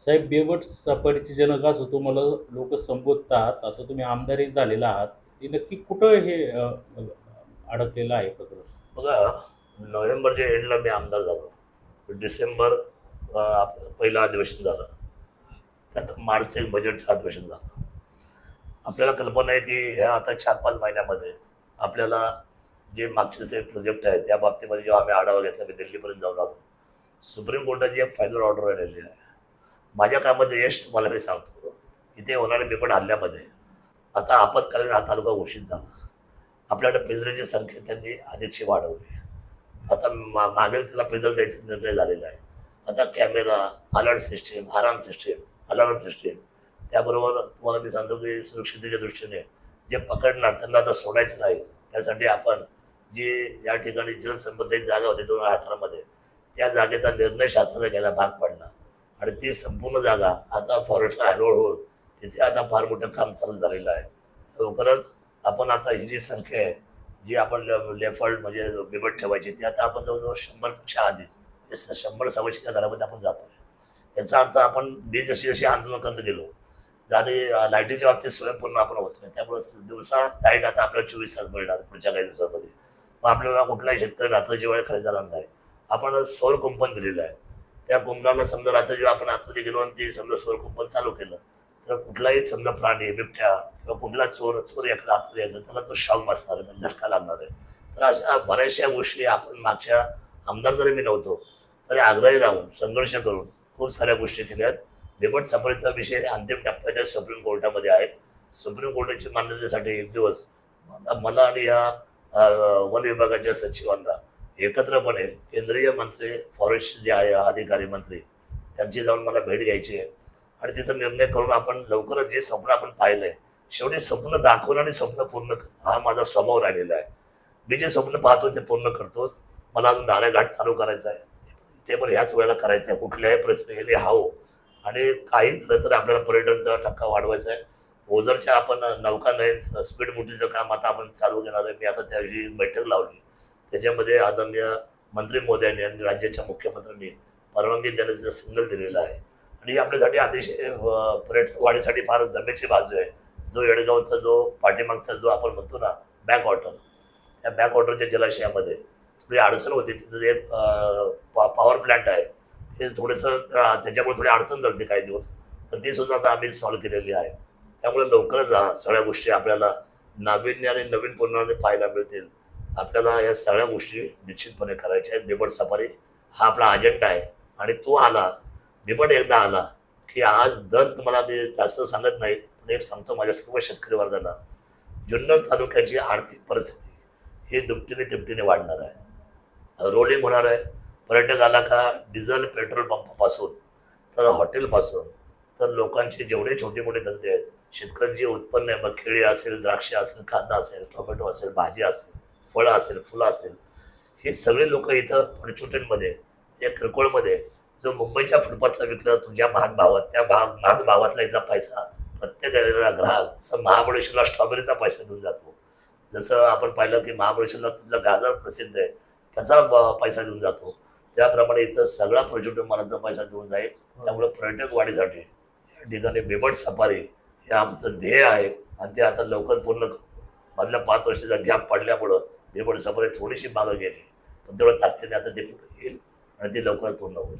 साहेब बेबट सफारीचे जनक असं तुम्हाला लोक संबोधतात आता तुम्ही आमदारही झालेला आहात ते नक्की कुठं हे अडकलेलं आहे प्रकरण? बघा नोव्हेंबरच्या एंडला मी आमदार झालो डिसेंबर आपलं पहिलं अधिवेशन झालं त्यात मार्च एक बजेटचं अधिवेशन झालं. आपल्याला कल्पना आहे की ह्या आता चार पाच महिन्यामध्ये आपल्याला जे मागचे जे प्रोजेक्ट आहेत त्या बाबतीमध्ये जेव्हा आम्ही आढावा घेतला मी दिल्लीपर्यंत जाऊन आलो. सुप्रीम कोर्टाची एक फायनल ऑर्डर आलेली आहे. माझ्या कामाचं यश तुम्हाला मी सांगतो. इथे होणाऱ्या बिबट हल्ल्यामध्ये आता आपत्कालीन हा तालुका घोषित झाला. आपल्याकडे पिंजऱ्याची संख्या त्यांनी अधिकशी वाढवली. आता मा मागेल त्याला पिंजर द्यायचा निर्णय झालेला आहे. आता camera alert system alarm system alarm system त्याबरोबर तुम्हाला मी सांगतो की सुरक्षिततेच्या दृष्टीने जे पकडणार त्यांना आता सोडायचं नाही. त्यासाठी आपण जी या ठिकाणी जलसंबंधित जागा होती दोन हजार अठरामध्ये त्या जागेचा निर्णय शासनाने घ्यायला भाग पडला. आणि ती संपूर्ण जागा आता फॉरेस्टला हँडओव्हर होऊन तिथे आता फार मोठं काम चालू झालेलं आहे. लवकरच आपण आता ही जी संख्या आहे जी आपण लेफॉल्ट म्हणजे बिबट ठेवायची ती आता आपण जवळजवळ शंभरपेक्षा आधी हे शंभर सव्वाशेच्या घरामध्ये आपण जातोय. याचा अर्थ आपण मी जशी जशी आंदोलन करत गेलो आणि लाईटीच्या बाबतीत स्वयंपूर्ण आपण होतोय त्यामुळे दिवसा लाइट आता आपल्याला चोवीस तास मिळणार पुढच्या काही दिवसामध्ये. मग आपल्याला कुठलाही शेतकरी रात्रीची वेळ खरेदी जाणार नाही. आपण सौर कुंपण दिलेलं आहे. त्या कुंपणाला समजा रात्री जेव्हा आपण आतमध्ये गेलो आणि ते समजा स्वर कुंपण चालू केलं तर कुठलाही समजा प्राणी बिबट्या किंवा कुठला चोर चोर एखादा आतमध्ये यायचा त्याला तो शॉक बसणार आहे म्हणजे झटका लागणार आहे. तर अशा बऱ्याचशा गोष्टी आपण मागच्या आमदार जरी मी नव्हतो तरी आग्रही राहून संघर्ष करून खूप साऱ्या गोष्टी केल्यात बिबट सफारीचा विषय अंतिम टप्प्याच्या सुप्रीम कोर्टामध्ये आहे. सुप्रीम कोर्टाची मान्यतेसाठी एक दिवस मला आणि या वन विभागाच्या सचिवांना एकत्रपणे केंद्रीय मंत्री फॉरेस्ट जे आहे अधिकारी मंत्री त्यांची जाऊन मला भेट घ्यायची आहे. आणि तिथं निर्णय करून आपण लवकरच जे स्वप्न आपण पाहिलं आहे शेवटी स्वप्न दाखवणं आणि स्वप्न पूर्ण हा माझा स्वभाव राहिलेला आहे. मी जे स्वप्न पाहतो ते पूर्ण करतोच. मला अजून दारेघाट चालू करायचं आहे. ते पण ह्याच वेळेला करायचं आहे. कुठल्याही परिस्थितीने हाव हो. आणि काही झालं तर आपल्याला पर्यटनचा टक्का वाढवायचा आहे. ओझरच्या आपण नौका नयन स्पीड बोटीचं काम आता आपण चालू घेणार आहे. मी आता त्याविषयी बैठक लावली. त्याच्यामध्ये आदरणीय मंत्री मोदयांनी आणि राज्याच्या मुख्यमंत्र्यांनी परवानगी देण्याचा सिग्नल दिलेला आहे. आणि आपल्यासाठी अतिशय पर्यटक पर्यटन वाढीसाठी फार जमेची बाजू आहे. जो येडगावचा जो पाठीमागचा जो आपण म्हणतो ना बॅक वॉटर त्या बॅक वॉटरच्या जलाशयामध्ये थोडी अडचण होती. तिथं एक पॉवर प्लॅन्ट आहे ते थोडंसं त्याच्यामुळे थोडी अडचण झाली काही दिवस. पण ती सुद्धा आता आम्ही सॉल्व्ह केलेली आहे. त्यामुळे लवकरच सगळ्या गोष्टी आपल्याला नाविन्य आणि नवीन पूर्णाने पाहायला मिळतील. आपल्याला या सगळ्या गोष्टी निश्चितपणे करायच्या आहेत. बिबट सफारी हा आपला अजेंडा आहे. आणि तो आला बिबट एकदा आला की आज दर तुम्हाला मी जास्त सांगत नाही पण एक सांगतो माझ्या सर्व शेतकरी वर्गाला जुन्नर तालुक्याची आर्थिक परिस्थिती ही दुपटीने तिपटीने वाढणार आहे. रोलिंग होणार आहे. पर्यटक आला का डिझेल पेट्रोल पंपापासून तर हॉटेलपासून तर लोकांचे जेवढे छोटे मोठे धंदे आहेत शेतकऱ्यांचे उत्पन्न आहे मग केळी असेल द्राक्षे असेल कांदा असेल टोमॅटो असेल भाजी असेल फळं असेल फुलं असेल हे सगळे लोक इथं फॉर्च्युटनमध्ये या किरकोळमध्ये जो मुंबईच्या फुटपाथला विकला तुझ्या महाग भावात त्या भाग महाग भावातला इथला पैसा प्रत्येक आलेला ग्राहक जसं महाबळेश्वरला स्ट्रॉबेरीचा पैसा देऊन जातो जसं आपण पाहिलं की महाबळेश्वरला तिथला गाजर प्रसिद्ध आहे त्याचा पैसा देऊन जातो. त्याप्रमाणे इथं सगळा पर्यटन मालाचा पैसा देऊन जाईल त्यामुळे पर्यटक वाढीसाठी या ठिकाणी बेबट सफारी हे आमचं ध्येय आहे आणि ते आता लवकर पूर्ण करू. मधल्या पाच वर्षाचा गॅप पडल्यामुळं बेबट सफारी थोडीशी मागं गेली. पण तेवढं ताकदीने आता ते पुढे येईल आणि ते लवकर पूर्ण होईल.